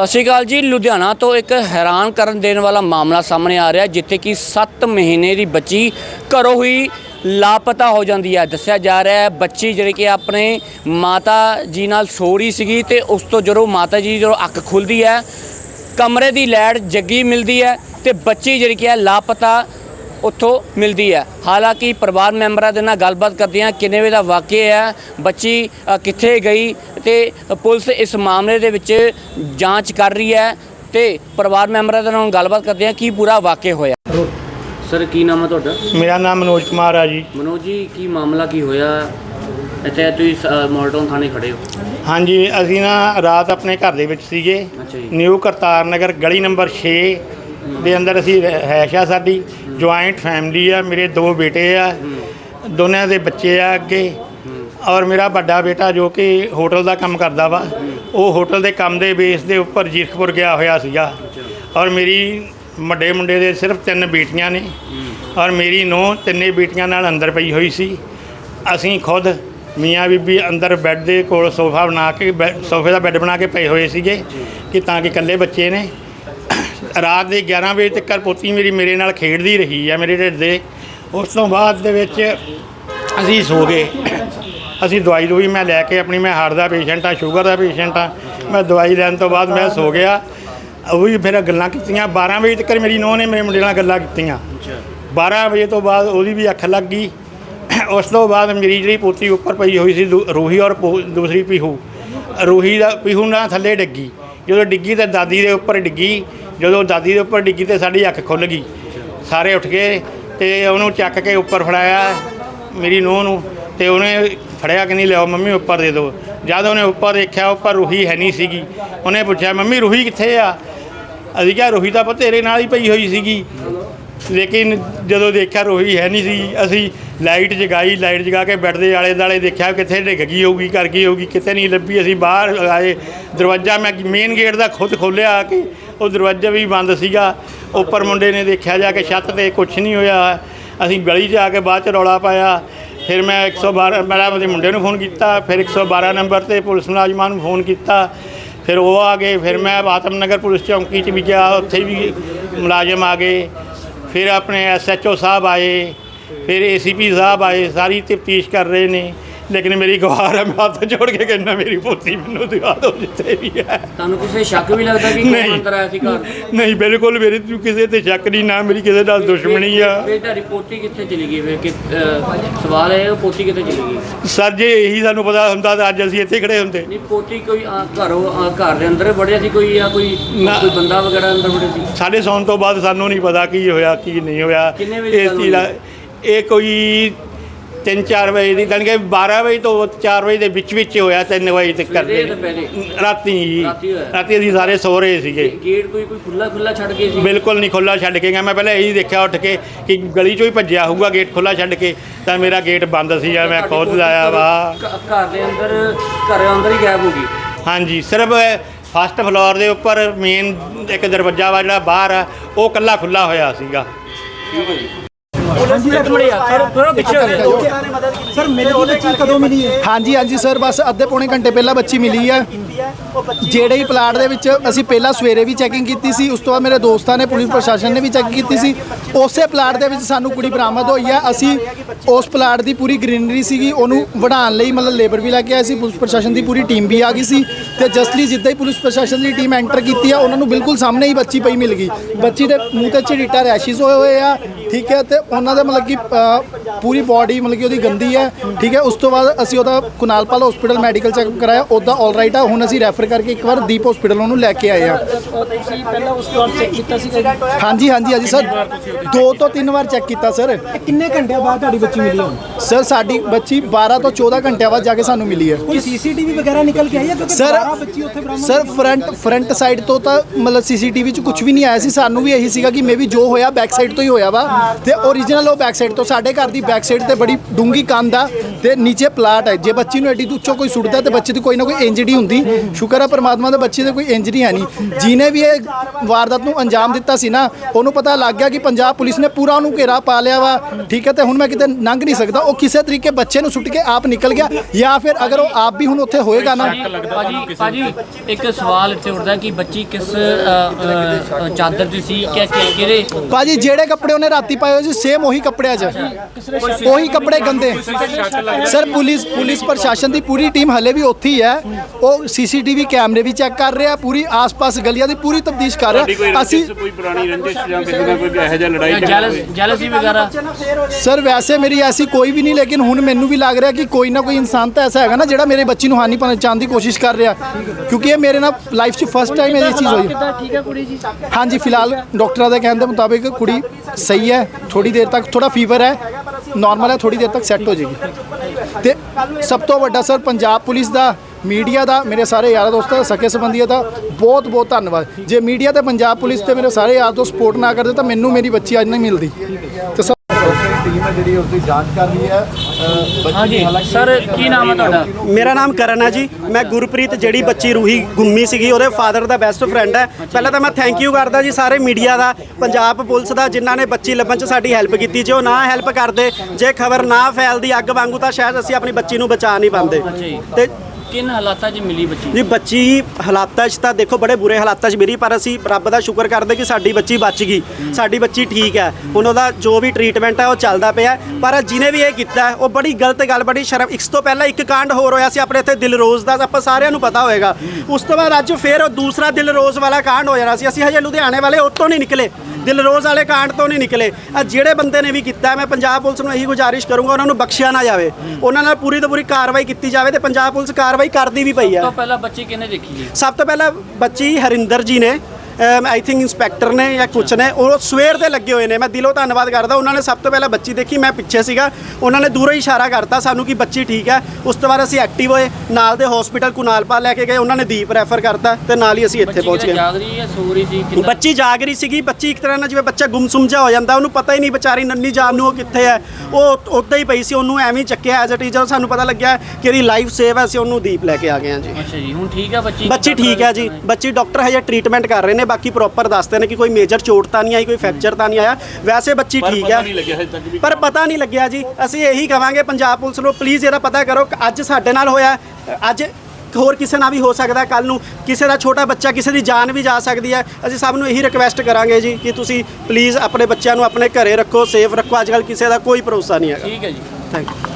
ਸਤਿ ਸ਼੍ਰੀ ਅਕਾਲ ਜੀ। ਲੁਧਿਆਣਾ ਤੋਂ ਇੱਕ ਹੈਰਾਨ ਕਰਨ ਦੇਣ ਵਾਲਾ ਮਾਮਲਾ ਸਾਹਮਣੇ ਆ ਰਿਹਾ ਜਿੱਥੇ ਕਿ 7 ਮਹੀਨੇ ਦੀ ਬੱਚੀ ਘਰੋਂ ਹੀ ਲਾਪਤਾ ਹੋ ਜਾਂਦੀ ਹੈ। ਦੱਸਿਆ ਜਾ ਰਿਹਾ ਹੈ, ਬੱਚੀ ਜਿਹੜੀ ਕਿ ਆਪਣੇ ਮਾਤਾ ਜੀ ਨਾਲ ਸੋ ਰਹੀ ਸੀਗੀ ਤੇ ਉਸ ਤੋਂ ਜਦੋਂ ਮਾਤਾ ਜੀ ਜਦੋਂ ਅੱਖ ਖੁੱਲਦੀ ਹੈ, ਕਮਰੇ ਦੀ ਲਾਈਟ ਜੱਗੀ ਮਿਲਦੀ ਹੈ ਤੇ ਬੱਚੀ ਜਿਹੜੀ ਕਿ ਹੈ ਲਾਪਤਾ ਉੱਥੋਂ ਮਿਲਦੀ ਹੈ। ਹਾਲਾਂਕਿ ਪਰਿਵਾਰ ਮੈਂਬਰਾਂ ਦੇ ਨਾਲ ਗੱਲਬਾਤ ਕਰਦੇ ਹਾਂ ਕਿੰਨੇ ਵੇ ਦਾ ਵਾਕਿਆ ਹੈ ਬੱਚੀ ਕਿੱਥੇ ਗਈ ਤੇ ਪੁਲਿਸ ਇਸ ਮਾਮਲੇ ਦੇ ਵਿੱਚ ਜਾਂਚ ਕਰ ਰਹੀ ਹੈ ਤੇ ਪਰਿਵਾਰ ਮੈਂਬਰਾਂ ਦੇ ਨਾਲ ਗੱਲਬਾਤ ਕਰਦੇ ਹਾਂ ਕੀ ਪੂਰਾ ਵਾਕਿਆ ਹੋਇਆ? ਸਰ ਕੀ ਨਾਮ ਹੈ ਤੁਹਾਡਾ? ਮੇਰਾ ਨਾਮ ਮਨੋਜ ਕੁਮਾਰ ਆ ਜੀ। ਮਨੋਜ ਜੀ ਕੀ ਮਾਮਲਾ ਕੀ ਹੋਇਆ? ਇੱਥੇ ਤੁਸੀਂ ਮੋਲਟਨ ਥਾਣੇ ਖੜੇ ਹੋ। ਹਾਂਜੀ ਅਸੀਂ ਨਾ ਰਾਤ ਆਪਣੇ ਘਰ ਦੇ ਵਿੱਚ ਸੀਗੇ। ਨਿਊ ਕਰਤਾਰ ਨਗਰ ਗਲੀ ਨੰਬਰ 6 ਦੇ ਅੰਦਰ ਅਸੀਂ ਰਹਿਸ਼ ਆ ਸਾਡੀ। ਜੁਆਇੰਟ ਫੈਮਿਲੀ ਆ, ਮੇਰੇ ਦੋ ਬੇਟੇ ਆ, ਦੋਨਾਂ ਦੇ ਬੱਚੇ ਆ ਅੱਗੇ। ਔਰ ਮੇਰਾ ਵੱਡਾ ਬੇਟਾ ਜੋ ਕਿ ਹੋਟਲ ਦਾ ਕੰਮ ਕਰਦਾ ਵਾ, ਉਹ ਹੋਟਲ ਦੇ ਕੰਮ ਦੇ ਬੇਸ ਦੇ ਉੱਪਰ ਜੀਰਕਪੁਰ ਗਿਆ ਹੋਇਆ ਸੀਗਾ। ਔਰ ਮੇਰੀ ਵੱਡੇ ਮੁੰਡੇ ਦੇ ਸਿਰਫ ਤਿੰਨ ਬੇਟੀਆਂ ਨੇ। ਔਰ ਮੇਰੀ ਨੂੰਹ ਤਿੰਨੇ ਬੇਟੀਆਂ ਨਾਲ ਅੰਦਰ ਪਈ ਹੋਈ ਸੀ। ਅਸੀਂ ਖੁਦ ਮੀਆਂ ਬੀਬੀ ਅੰਦਰ ਬੈੱਡ ਦੇ ਕੋਲ ਸੋਫਾ ਬਣਾ ਕੇ ਬੈ- ਸੋਫੇ ਦਾ ਬੈੱਡ ਬਣਾ ਕੇ ਪਏ ਹੋਏ ਸੀਗੇ ਕਿ ਤਾਂ ਕਿ ਇਕੱਲੇ ਬੱਚੇ ਨੇ। ਰਾਤ ਦੇ 11 ਵਜੇ ਤੱਕ ਪੋਤੀ ਮੇਰੀ ਮੇਰੇ ਨਾਲ ਖੇਡਦੀ ਰਹੀ ਆ ਮੇਰੇ ਢਿੱਡ ਦੇ। ਉਸ ਤੋਂ ਬਾਅਦ ਦੇ ਵਿੱਚ ਅਸੀਂ ਸੋ ਗਏ। ਅਸੀਂ ਦਵਾਈ ਦਵਾਈ ਮੈਂ ਲੈ ਕੇ ਆਪਣੀ ਮੈਂ ਹਾਰਟ ਦਾ ਪੇਸ਼ੈਂਟ ਆ ਸ਼ੂਗਰ ਦਾ ਪੇਸ਼ੈਂਟ ਆ ਮੈਂ ਦਵਾਈ ਲੈਣ ਤੋਂ ਬਾਅਦ ਮੈਂ ਸੋ ਗਿਆ। ਉਹ ਵੀ ਫਿਰ ਗੱਲਾਂ ਕੀਤੀਆਂ। 12 ਵਜੇ ਤੱਕ ਮੇਰੀ ਨੂੰਹ ਨੇ ਮੇਰੇ ਮੁੰਡੇ ਨਾਲ ਗੱਲਾਂ ਕੀਤੀਆਂ। 12 ਵਜੇ ਤੋਂ ਬਾਅਦ ਉਹਦੀ ਵੀ ਅੱਖ ਲੱਗ ਗਈ। ਉਸ ਤੋਂ ਬਾਅਦ ਮੇਰੀ ਜਿਹੜੀ ਪੋਤੀ ਉੱਪਰ ਪਈ ਹੋਈ ਸੀ ਰੂਹੀ ਔਰ ਦੂਸਰੀ ਪੀਹੂ। ਰੂਹੀ ਦਾ ਪੀਹੂ ਨਾਲ ਥੱਲੇ ਡਿੱਗੀ। ਜਦੋਂ ਡਿੱਗੀ ਤਾਂ ਦਾਦੀ ਦੇ ਉੱਪਰ ਡਿੱਗੀ। ਜਦੋਂ ਦਾਦੀ ਦੇ ਉੱਪਰ ਡਿੱਗੀ ਤੇ ਸਾਡੀ ਅੱਖ ਖੁੱਲ ਗਈ। ਸਾਰੇ ਉੱਠ ਗਏ ਤੇ ਉਹਨੂੰ ਚੱਕ ਕੇ ਉੱਪਰ ਫੜਾਇਆ ਮੇਰੀ ਨੂੰਹ ਨੂੰ ਤੇ ਉਹਨੇ ਫੜਿਆ ਕਿ ਨਹੀਂ, ਲਿਆਓ ਮੰਮੀ ਉੱਪਰ ਦੇ ਦਿਓ। ਜਦ ਉਹਨੇ ਉੱਪਰ ਦੇਖਿਆ, ਉੱਪਰ ਰੂਹੀ ਹੈ ਨਹੀਂ ਸੀਗੀ। ਉਹਨੇ ਪੁੱਛਿਆ, ਮੰਮੀ ਰੂਹੀ ਕਿੱਥੇ ਆ? ਅਸੀਂ ਕਿਹਾ, ਰੂਹੀ ਤਾਂ ਪੁੱਤ ਨਾਲ ਹੀ ਪਈ ਹੋਈ ਸੀਗੀ। ਲੇਕਿਨ ਜਦੋਂ ਦੇਖਿਆ ਰੋਹੀ ਹੈ ਨਹੀਂ ਸੀ, ਅਸੀਂ ਲਾਈਟ ਜਗਾਈ, ਲਾਈਟ ਜਗਾ ਕੇ ਬੈੱਡ ਦੇ ਆਲੇ ਦਾਲੇ ਦੇਖਿਆ ਕਿੱਥੇ ਡਿੱਗ ਗਈ ਹੋਊਗੀ, ਕਰ ਗਈ ਹੋਊਗੀ, ਕਿਤੇ ਨਹੀਂ ਲੱਭੀ, ਅਸੀਂ ਬਾਹਰ ਆਏ। ਦਰਵਾਜ਼ਾ ਮੈਂ ਮੇਨ ਗੇਟ ਦਾ ਖੁਦ ਖੋਲ੍ਹਿਆ ਆ ਕੇ ਉਹ ਦਰਵਾਜ਼ਾ ਵੀ ਬੰਦ ਸੀਗਾ। ਉੱਪਰ ਮੁੰਡੇ ਨੇ ਦੇਖਿਆ ਜਾ ਕੇ ਛੱਤ ਤੇ ਕੁਝ ਨਹੀਂ ਹੋਇਆ। ਅਸੀਂ ਗਲੀ 'ਚ ਆ ਕੇ ਬਾਅਦ 'ਚ ਰੌਲਾ ਪਾਇਆ। ਫਿਰ ਮੈਂ 112 ਮੇਰਾ ਉਹਦੇ ਮੁੰਡੇ ਨੂੰ ਫੋਨ ਕੀਤਾ। ਫਿਰ 112 ਨੰਬਰ ਤੇ ਪੁਲਿਸ ਮੁਲਾਜ਼ਮਾਂ ਨੂੰ ਫੋਨ ਕੀਤਾ। ਫਿਰ ਉਹ ਆ ਗਏ। ਫਿਰ ਮੈਂ ਆਤਮ ਨਗਰ ਪੁਲਿਸ ਚੌਂਕੀ 'ਚ ਵੀ ਗਿਆ। ਉੱਥੇ ਵੀ ਮੁਲਾਜ਼ਮ ਆ ਗਏ। ਫਿਰ ਆਪਣੇ ਐਸਐਚਓ ਸਾਹਿਬ ਆਏ ਫਿਰ ਏਸੀਪੀ ਸਾਹਿਬ ਆਏ ਸਾਰੀ ਤਫਤੀਸ਼ ਕਰ ਰਹੇ ਨੇ। ਲੇਕਿਨ ਮੇਰੀ ਗਵਾਰ ਹੈ ਮੈਂ ਹੱਥ ਜੋੜ ਕੇ ਕਹਿੰਦਾ ਮੇਰੀ ਪੋਤੀ ਮੈਨੂੰ ਦਿਖਾ ਦਿਓ ਜਿੱਥੇ ਵੀ ਹੈ। ਤੁਹਾਨੂੰ ਕਿਸੇ ਸ਼ੱਕ ਵੀ ਲੱਗਦਾ ਕਿ ਕੋਈ ਅੰਦਰ ਆਇਆ ਸੀ ਘਰ? ਨਹੀਂ ਬਿਲਕੁਲ ਮੇਰੇ ਤੋਂ ਕਿਸੇ ਤੇ ਸ਼ੱਕ ਨਹੀਂ ਨਾ ਮੇਰੀ ਕਿਸੇ ਨਾਲ ਦੁਸ਼ਮਣੀ ਆ। ਤੁਹਾਡੀ ਪੋਤੀ ਕਿੱਥੇ ਚਲੀ ਗਈ? ਫਿਰ ਕਿ ਸਵਾਲ ਹੈ ਉਹ ਪੋਤੀ ਕਿੱਥੇ ਚਲੀ ਗਈ? ਸਰ ਜੇ ਇਹੀ ਸਾਨੂੰ ਪਤਾ ਹੁੰਦਾ ਤਾਂ ਅੱਜ ਅਸੀਂ ਇੱਥੇ ਖੜੇ ਹੁੰਦੇ। ਨਹੀਂ ਪੋਤੀ ਕੋਈ ਘਰੋਂ ਘਰ ਦੇ ਅੰਦਰ ਵੜਿਆ ਸੀ ਕੋਈ ਜਾਂ ਕੋਈ ਨਾ। ਕੋਈ ਬੰਦਾ ਵਗੈਰਾ ਅੰਦਰ ਵੜਿਆ ਸੀ? ਸਾਡੇ ਸੌਣ ਤੋਂ ਬਾਅਦ ਸਾਨੂੰ ਨਹੀਂ ਪਤਾ ਕੀ ਹੋਇਆ ਕੀ ਨਹੀਂ ਹੋਇਆ। ਕਿੰਨੇ ਵਜੇ ਇਸ ਗੱਲ ਚੀਜ਼ ਦਾ ਇਹ ਕੋਈ 3-4 ਵਜੇ ਦੀ ਜਾਣੀ ਕਿ 12 ਵਜੇ ਤੋਂ 4 ਵਜੇ ਦੇ ਵਿੱਚ ਵਿੱਚ ਹੋਇਆ 3 ਵਜੇ ਤੱਕ ਕਰਦੇ? ਰਾਤੀ ਜੀ। ਰਾਤੀ ਅਸੀਂ ਸਾਰੇ ਸੋ ਰਹੇ ਸੀਗੇ। ਗੇਟ ਕੋਈ ਕੋਈ ਖੁੱਲਾ ਖੁੱਲਾ ਛੱਡ ਕੇ ਸੀ? ਬਿਲਕੁਲ ਨਹੀਂ ਖੁੱਲਾ ਛੱਡ ਕੇ ਗਿਆ। ਮੈਂ ਪਹਿਲਾਂ ਇਹੀ ਦੇਖਿਆ ਉੱਠ ਕੇ ਕਿ ਗਲੀ ਚੋਂ ਹੀ ਭੱਜਿਆ ਹੋਊਗਾ ਗੇਟ ਖੁੱਲਾ ਛੱਡ ਕੇ ਤਾਂ ਮੇਰਾ ਗੇਟ ਬੰਦ ਸੀ ਜਾਂ ਮੈਂ ਖੁਦ ਲਾਇਆ ਵਾ। ਘਰ ਦੇ ਅੰਦਰ ਘਰ ਅੰਦਰ ਹੀ ਗਾਇਬ ਹੋ ਗਈ? ਹਾਂਜੀ ਸਿਰਫ ਫਸਟ ਫਲੋਰ ਦੇ ਉੱਪਰ ਮੇਨ ਇੱਕ ਦਰਵਾਜ਼ਾ ਵਾ ਜਿਹੜਾ ਬਾਹਰ ਆ ਉਹ ਕੱਲਾ ਖੁੱਲਾ ਹੋਇਆ ਸੀਗਾ। ਸਰ ਮਿਲ ਗਈ ਬੱਚੀ ਕਦੋਂ ਮਿਲੀ ਹੈ? ਹਾਂਜੀ ਹਾਂਜੀ ਸਰ ਬਸ ਅੱਧੇ ਪੌਣੇ ਘੰਟੇ ਪਹਿਲਾਂ ਬੱਚੀ ਮਿਲੀ ਹੈ। ਜਿਹੜੇ ਹੀ ਪਲਾਟ ਦੇ ਵਿੱਚ ਅਸੀਂ ਪਹਿਲਾਂ ਸਵੇਰੇ ਵੀ ਚੈਕਿੰਗ ਕੀਤੀ ਸੀ ਉਸ ਤੋਂ ਬਾਅਦ ਮੇਰੇ ਦੋਸਤਾਂ ਨੇ ਪੁਲਿਸ ਪ੍ਰਸ਼ਾਸਨ ਨੇ ਵੀ ਚੈੱਕ ਕੀਤੀ ਸੀ। ਉਸੇ ਪਲਾਟ ਦੇ ਵਿੱਚ ਸਾਨੂੰ ਕੁੜੀ ਬਰਾਮਦ ਹੋਈ ਹੈ। ਅਸੀਂ ਉਸ ਪਲਾਟ ਦੀ ਪੂਰੀ ਗ੍ਰੀਨਰੀ ਸੀਗੀ ਉਹਨੂੰ ਵਢਾਉਣ ਲਈ ਮਤਲਬ ਲੇਬਰ ਵੀ ਲੈ ਕੇ ਆਏ ਸੀ ਪੁਲਿਸ ਪ੍ਰਸ਼ਾਸਨ ਦੀ ਪੂਰੀ ਟੀਮ ਵੀ ਆ ਗਈ ਸੀ ਤੇ ਜਸਟਲੀ ਜਿੱਦਾਂ ਹੀ ਪੁਲਿਸ ਪ੍ਰਸ਼ਾਸਨ ਦੀ ਟੀਮ ਐਂਟਰ ਕੀਤੀ ਆ ਉਹਨਾਂ ਨੂੰ ਬਿਲਕੁਲ ਸਾਹਮਣੇ ਹੀ ਬੱਚੀ ਪਈ ਮਿਲ ਗਈ। ਬੱਚੀ ਦੇ ਮੂੰਹ ਤੇ ਝਰੀਟਾ ਰੈਸ਼ਿਸ ਹੋਏ ਹੋਏ ਆ ਠੀਕ ਹੈ ਤੇ ਉਹਨਾਂ ਦੇ ਮਤਲਬ ਕਿ ਅ, ਪੂਰੀ ਬਾਡੀ ਮਤਲਬ ਕਿ ਉਹਦੀ ਗੰਦੀ ਹੈ ਠੀਕ ਹੈ। ਉਸ ਤੋਂ ਬਾਅਦ ਅਸੀਂ ਉਹਦਾ ਕੁਨਾਲਪਾਲ ਹਸਪੀਟਲ ਮੈਡੀਕਲ ਚੈੱਕਅਪ ਕਰਾਇਆ ਉਹਦਾ ਆਲ ਰਾਈਟ ਆ। ਹੁਣ ਅਸੀਂ ਰੈਫਰ ਕਰਕੇ ਇੱਕ ਵਾਰ ਦੀਪ ਹਸਪੀਟਲ ਉਹਨੂੰ ਲੈ ਕੇ ਆਏ ਆ। ਤੁਸੀਂ ਪਹਿਲਾਂ ਉਸ ਤੋਂ ਚੈੱਕ ਕੀਤਾ ਸੀ ਹਾਂਜੀ ਹਾਂਜੀ ਹਾਂਜੀ ਸਰ। ਦੋ ਤੋਂ ਤਿੰਨ ਵਾਰ ਚੈੱਕ ਕੀਤਾ ਸਰ। ਕਿੰਨੇ ਘੰਟਿਆਂ ਬਾਅਦ ਤੁਹਾਡੀ ਬੱਚੀ ਮਿਲੀ ਹੁਣ? ਸਰ ਸਾਡੀ ਬੱਚੀ 12 ਤੋਂ 14 ਘੰਟਿਆਂ ਬਾਅਦ ਜਾ ਕੇ ਸਾਨੂੰ ਮਿਲੀ ਹੈ। ਕੋਈ ਸੀਸੀਟੀਵੀ ਵਗੈਰਾ ਨਿਕਲ ਕੇ ਆਈ ਹੈ? ਕਿਉਂਕਿ ਸਰ 12 ਬੱਚੀ ਉੱਥੇ ਬਰਾਮਦ ਸਰ ਫਰੰਟ ਫਰੰਟ ਸਾਈਡ ਤੋਂ ਤਾਂ ਮਤਲਬ ਸੀਸੀਟੀਵੀ 'ਚ ਕੁਝ ਵੀ ਨਹੀਂ ਆਇਆ ਸੀ। ਸਾਨੂੰ ਵੀ ਇਹੀ ਸੀਗਾ ਕਿ ਮੇਬੀ ਜੋ ਹੋਇਆ ਬੈਕ ਸਾਈਡ ਤੋਂ ਹੀ ਹੋਇਆ ਵਾ। ਤੇ ਓਰੀਜਨਲ ਉਹ ਬੈਕ ਸਾਈਡ ਤੋਂ, ਸਾਡੇ ਘਰ ਦੀ ਬੈਕ ਸਾਈਡ ਤੇ ਬੜੀ ਡੂੰਗੀ ਕੰਧ ਆ। ਤੇ ਨੀਚੇ ਪਲਾਟ ਹੈ। ਜੇ ਬੱਚੀ ਨੂੰ ਐਡੀ ਤੋਂ ਉੱਚੋਂ ਕੋਈ ਸੁੱਟਦਾ ਤੇ ਬੱਚੇ ਦੀ ਕੋਈ ਨਾ ਕੋਈ ਇੰਜਰੀ ਹੁੰਦੀ। ਸ਼ੁਕਰ ਹੈ ਪਰਮਾਤਮਾ ਦੇ ਬੱਚੇ ਦੇ ਕੋਈ ਇੰਜਰੀ ਹੈ ਨਹੀਂ। ਜਿਨੇ ਵੀ ਇਹ ਵਾਰਦਾਤ ਨੂੰ ਅੰਜਾਮ ਦਿੱਤਾ ਸੀ ਨਾ ਉਹਨੂੰ ਪਤਾ ਲੱਗ ਗਿਆ ਕਿ ਪੰਜਾਬ ਪੁਲਿਸ ਨੇ ਪੂਰਾ ਉਹਨੂੰ ਘੇਰਾ ਪਾ ਲਿਆ ਵਾ। ਠੀਕ ਹੈ ਤੇ ਹੁਣ ਮੈਂ ਕਿਤੇ ਲੰਘ ਨਹੀਂ ਸਕਦਾ। ਉਹ ਕਿਸੇ ਤਰੀਕੇ ਬੱਚੇ ਨੂੰ ਸੁੱਟ ਕੇ ਆਪ ਨਿਕਲ ਗਿਆ। ਜਾਂ ਫਿਰ ਅਗਰ ਉਹ ਆਪ ਵੀ ਹੁਣ ਉੱਥੇ ਹੋਏਗਾ ਨਾ ਭਾਜੀ ਭਾਜੀ ਇੱਕ ਸਵਾਲ ਇੱਥੇ ਉੱਠਦਾ ਕਿ ਬੱਚੀ ਕਿਸ ਚਾਦਰ ਦੀ ਸੀ? ਕਿ ਕਿ- ਕਿਹੜੇ? ਭਾਜੀ ਜਿਹੜੇ ਕੱਪੜੇ ਉਹਨੇ ਰਾਤੀ ਪਾਏ ਹੋਏ ਸੀ ਸੇਮ ਉਹੀ ਕੱਪੜਿਆਂ 'ਚ। ਉਹੀ ਕੱਪੜੇ ਗੰਦੇ। ਸਰ ਪੁਲਿਸ ਪੁਲਿਸ ਪ੍ਰਸ਼ਾਸਨ ਦੀ ਪੂਰੀ ਟੀਮ ਹਲੇ ਵੀ ਉੱਥੇ ਹੀ ਹੈ। ਉਹ ਸੀਸੀਟੀਵੀ ਕੈਮਰੇ ਵੀ ਚੈੱਕ ਕਰ ਰਿਹਾ ਪੂਰੀ ਆਸ-ਪਾਸ ਗਲੀਆਂ ਦੀ ਪੂਰੀ ਤਬਦੀਸ਼ ਕਰ ਰਿਹਾ। ਅਸੀਂ ਕੋਈ ਪੁਰਾਣੀ ਰੰਜਿਸ਼ ਜਾਂ ਕਿਸੇ ਦਾ ਕੋਈ ਇਹੋ ਜਿਹਾ ਲੜਾਈ ਜੈਲਸ ਜੈਲਸੀ ਵਗੈਰਾ? ਸਰ ਵੈਸੇ ਮੇਰੀ ਐਸੀ ਕੋਈ ਵੀ ਨਹੀਂ ਲੇਕਿਨ ਹੁਣ ਮੈਨੂੰ ਵੀ ਲੱਗ ਰਿਹਾ ਕਿ ਕੋਈ ਨਾ ਕੋਈ ਇਨਸਾਨ ਤਾਂ ਐਸਾ ਹੈਗਾ ਨਾ ਜਿਹੜਾ ਮੇਰੇ ਬੱਚੀ ਨੂੰ ਹਾਨੀ ਪਹੁੰਚਾਉਣ ਦੀ ਕੋਸ਼ਿਸ਼ ਕਰ ਰਿਹਾ। ਕਿਉਂਕਿ ਇਹ ਮੇਰੇ ਨਾਲ ਲਾਈਫ 'ਚ ਫਸਟ ਟਾਈਮ ਇਹ ਚੀਜ਼ ਹੋਈ। ਠੀਕ ਹੈ ਕੁੜੀ ਜੀ? ਹਾਂਜੀ ਫਿਲਹਾਲ ਡਾਕਟਰਾਂ ਦੇ ਕਹਿਣ ਦੇ ਮੁਤਾਬਿਕ ਕੁੜੀ ਸਹੀ ਹੈ ਥੋੜੀ ਦੇਰ ਤੱਕ ਥੋੜਾ ਫੀਵਰ ਹੈ ਨਾਰਮਲ ਹੈ ਥੋੜੀ ਦੇਰ ਤੱਕ ਸੈੱਟ ਹੋ ਜਾਏਗੀ। ਤੇ ਸਭ ਤੋਂ ਵੱਡਾ ਸਰ ਪੰਜਾਬ ਪੁਲਿਸ ਦਾ, ਮੀਡੀਆ ਦਾ, ਮੇਰੇ ਸਾਰੇ ਯਾਰਾਂ ਦੋਸਤਾਂ ਦਾ, ਸਕੇ ਸੰਬੰਧੀਆਂ ਦਾ ਬਹੁਤ ਬਹੁਤ ਧੰਨਵਾਦ। ਜੇ ਮੀਡੀਆ ਤੇ ਪੰਜਾਬ ਪੁਲਿਸ ਤੇ ਮੇਰੇ ਸਾਰੇ ਯਾਰ ਦੋਸਤ ਸਪੋਰਟ ਨਾ ਕਰਦੇ ਤਾਂ ਮੈਨੂੰ ਮੇਰੀ ਬੱਚੀ ਅੱਜ ਨਹੀਂ ਮਿਲਦੀ। ਤੇ ਸਭ ਟੀਮ ਹੈ ਜਿਹੜੀ ਉਸਦੀ ਜਾਂਚ ਕਰ ਰਹੀ ਹੈ। ਅ, ਬੱਚੀ ਹਾਂਜੀ ਸਰ ਕੀ ਨਾਮ ਹੈ ਤੁਹਾਡਾ? ਮੇਰਾ ਨਾਮ ਕਰਨ ਹੈ ਜੀ। ਮੈਂ ਗੁਰਪ੍ਰੀਤ ਜਿਹੜੀ ਬੱਚੀ ਰੂਹੀ ਗੁੰਮੀ ਸੀਗੀ ਉਹਦੇ ਫਾਦਰ ਦਾ ਬੈਸਟ ਫਰੈਂਡ ਹੈ। ਪਹਿਲਾਂ ਤਾਂ ਮੈਂ ਥੈਂਕ ਯੂ ਕਰਦਾ ਜੀ ਸਾਰੇ ਮੀਡੀਆ ਦਾ ਪੰਜਾਬ ਪੁਲਿਸ ਦਾ ਜਿਨ੍ਹਾਂ ਨੇ ਬੱਚੀ ਲੱਭਣ 'ਚ ਸਾਡੀ ਹੈਲਪ ਕੀਤੀ। ਜੇ ਉਹ ਨਾ ਹੈਲਪ ਕਰਦੇ ਜੇ ਖਬਰ ਨਾ ਫੈਲਦੀ ਅੱਗ ਵਾਂਗੂ ਤਾਂ ਸ਼ਾਇਦ ਅਸੀਂ ਆਪਣੀ ਬੱਚੀ ਨੂੰ ਬਚਾ ਨਹੀਂ ਪਾਉਂਦੇ। ਤੇ ਕਿਨ ਹਾਲਾਤਾਂ 'ਚ ਮਿਲੀ ਬੱਚੀ? ਜੀ, ਬੱਚੀ ਹਾਲਾਤਾਂ 'ਚ ਤਾਂ ਦੇਖੋ ਬੜੇ ਬੁਰੇ ਹਾਲਾਤਾਂ 'ਚ ਮੇਰੀ ਪਰ ਅਸੀਂ ਰੱਬ ਦਾ ਸ਼ੁਕਰ ਕਰਦੇ ਕਿ ਸਾਡੀ ਬੱਚੀ ਬਚ ਗਈ। ਸਾਡੀ ਬੱਚੀ ਠੀਕ ਹੈ। ਹੁਣ ਉਹਦਾ ਜੋ ਵੀ ਟ੍ਰੀਟਮੈਂਟ ਹੈ, ਉਹ ਚੱਲਦਾ ਪਿਆ ਪਰ ਜਿਹਨੇ ਵੀ ਇਹ ਕੀਤਾ ਉਹ ਬੜੀ ਗਲਤ ਗੱਲ, ਬੜੀ ਸ਼ਰਮ। ਇਸ ਤੋਂ ਪਹਿਲਾਂ ਇੱਕ ਕਾਂਡ ਹੋਰ ਹੋਇਆ ਸੀ, ਆਪਣੇ ਇੱਥੇ ਦਿਲਰੋਜ਼ ਦਾ, ਆਪਾਂ ਸਾਰਿਆਂ ਨੂੰ ਪਤਾ ਹੋਏਗਾ। ਉਸ ਤੋਂ ਬਾਅਦ ਅੱਜ ਫੇਰ ਉਹ ਦੂਸਰਾ ਦਿਲਰੋਜ਼ ਵਾਲਾ ਕਾਂਡ ਹੋ ਜਾਣਾ ਸੀ। ਅਸੀਂ ਹਜੇ ਲੁਧਿਆਣੇ ਵਾਲੇ ਉੱਤੋਂ ਨਹੀਂ ਨਿਕਲੇ। ਦਿਲਰੋਜ਼ ਵਾਲੇ ਕਾਂਡ ਤੋਂ ਨਹੀਂ ਨਿਕਲੇ। ਆ ਜਿਹੜੇ ਬੰਦੇ ਨੇ ਵੀ ਕੀਤਾ, ਮੈਂ ਪੰਜਾਬ ਪੁਲਿਸ ਨੂੰ ਇਹੀ ਗੁਜ਼ਾਰਿਸ਼ ਕਰੂੰਗਾ, ਉਹਨਾਂ ਨੂੰ ਬਖਸ਼ਿਆ ਨਾ ਜਾਵੇ। ਉਹਨਾਂ ਨਾਲ ਪੂਰੀ ਤੋਂ ਪੂਰੀ ਕਾਰਵਾਈ ਕੀਤੀ ਜਾਵੇ ਤੇ ਪੰਜਾਬ ਪੁਲਿਸ ਕਾਰਵਾਈ ਕਰਦੀ ਵੀ ਪਈ ਹੈ ਤੋਂ ਪਹਿਲਾਂ ਬੱਚੀ ਕਿਹਨੇ ਦੇਖੀ ਜੀ? ਸਭ ਤੋਂ ਪਹਿਲਾਂ ਬੱਚੀ ਹਰਿੰਦਰ ਜੀ ਨੇ ਆਈ ਥਿੰਕ ਇੰਸਪੈਕਟਰ ਨੇ ਜਾਂ ਕੁਛ ਨੇ ਉਹ ਸਵੇਰ ਦੇ ਲੱਗੇ ਹੋਏ ਨੇ। ਮੈਂ ਦਿਲੋਂ ਧੰਨਵਾਦ ਕਰਦਾ। ਉਹਨਾਂ ਨੇ ਸਭ ਤੋਂ ਪਹਿਲਾਂ ਬੱਚੀ ਦੇਖੀ ਮੈਂ ਪਿੱਛੇ ਸੀਗਾ। ਉਹਨਾਂ ਨੇ ਦੂਰੋਂ ਹੀ ਇਸ਼ਾਰਾ ਕਰਤਾ ਸਾਨੂੰ ਕਿ ਬੱਚੀ ਠੀਕ ਹੈ। ਉਸ ਤੋਂ ਬਾਅਦ ਅਸੀਂ ਐਕਟਿਵ ਹੋਏ। ਨਾਲ ਦੇ ਹਸਪੀਟਲ ਕੁਨਾਲਪਾਲ ਲੈ ਕੇ ਗਏ। ਉਹਨਾਂ ਨੇ ਦੀਪ ਰੈਫਰ ਕਰਤਾ ਤੇ ਨਾਲ ਹੀ ਅਸੀਂ ਇੱਥੇ ਪਹੁੰਚ ਗਏ। ਜਾਗ ਰਹੀ ਹੈ? ਸੋ ਰਹੀ ਸੀ? ਕਿੱਦਾਂ? ਬੱਚੀ ਜਾਗ ਰਹੀ ਸੀਗੀ। ਬੱਚੀ ਇੱਕ ਤਰ੍ਹਾਂ ਨਾਲ ਜਿਵੇਂ ਬੱਚਾ ਗੁੰਮਸੁੰਮ ਜਿਹਾ ਹੋ ਜਾਂਦਾ। ਉਹਨੂੰ ਪਤਾ ਹੀ ਨਹੀਂ ਵਿਚਾਰੀ ਨੰਨੀ ਜਾਨ ਨੂੰ ਉਹ ਕਿੱਥੇ ਹੈ। ਉਹ ਉੱਦਾਂ ਹੀ ਪਈ ਸੀ। ਉਹਨੂੰ ਐਵੇਂ ਚੱਕਿਆ ਐਜ਼ ਅ ਟੀਚਰ ਸਾਨੂੰ ਪਤਾ ਲੱਗਿਆ ਕਿ ਇਹਦੀ ਲਾਈਫ ਸੇਵ ਹੈ। ਅਸੀਂ ਉਹਨੂੰ ਦੀਪ ਲੈ ਕੇ ਆ ਗਏ ਹਾਂ ਜੀ। ਅੱਛਾ ਜੀ। ਹੁਣ ਠੀਕ ਹੈ ਬੱਚੀ? ਬੱਚੀ ਠੀਕ ਹੈ ਜੀ। ਬੱਚੀ ਡਾਕਟਰ ਹਜੇ ਟ੍ਰੀਟਮੈਂਟ ਕਰ ਰਹੇ ਨੇ। ਬਾਕੀ ਪ੍ਰੋਪਰ ਦੱਸਦੇ ਨੇ ਕਿ ਕੋਈ ਮੇਜਰ ਚੋਟ ਤਾਂ ਨਹੀਂ ਆਈ ਕੋਈ ਫ੍ਰੈਕਚਰ ਤਾਂ ਨਹੀਂ ਆਇਆ। ਵੈਸੇ ਬੱਚੀ ਠੀਕ ਹੈ। ਪਰ ਪਤਾ ਨਹੀਂ ਲੱਗਿਆ ਜੀ। ਅਸੀਂ ਇਹੀ ਕਵਾਂਗੇ ਪੰਜਾਬ ਪੁਲਿਸ ਨੂੰ ਪਲੀਜ਼ ਇਹਦਾ ਪਤਾ ਕਰੋ ਕਿ ਅੱਜ ਸਾਡੇ ਨਾਲ ਹੋਇਆ ਅੱਜ ਹੋਰ ਕਿਸੇ ਨਾਲ ਵੀ ਹੋ ਸਕਦਾ ਕੱਲ ਨੂੰ। ਕਿਸੇ ਦਾ ਛੋਟਾ ਬੱਚਾ ਕਿਸੇ ਦੀ ਜਾਨ ਵੀ ਜਾ ਸਕਦੀ ਹੈ। ਅਸੀਂ ਸਭ ਨੂੰ ਇਹੀ ਰਿਕਵੈਸਟ ਕਰਾਂਗੇ ਜੀ ਕਿ ਤੁਸੀਂ ਪਲੀਜ਼ ਆਪਣੇ ਬੱਚਿਆਂ ਨੂੰ ਆਪਣੇ ਘਰੇ ਰੱਖੋ ਸੇਫ ਰੱਖੋ। ਅੱਜ ਕੱਲ੍ਹ ਕਿਸੇ ਦਾ ਕੋਈ ਭਰੋਸਾ ਨਹੀਂ ਹੈਗਾ। ਠੀਕ ਹੈ ਜੀ। Thank you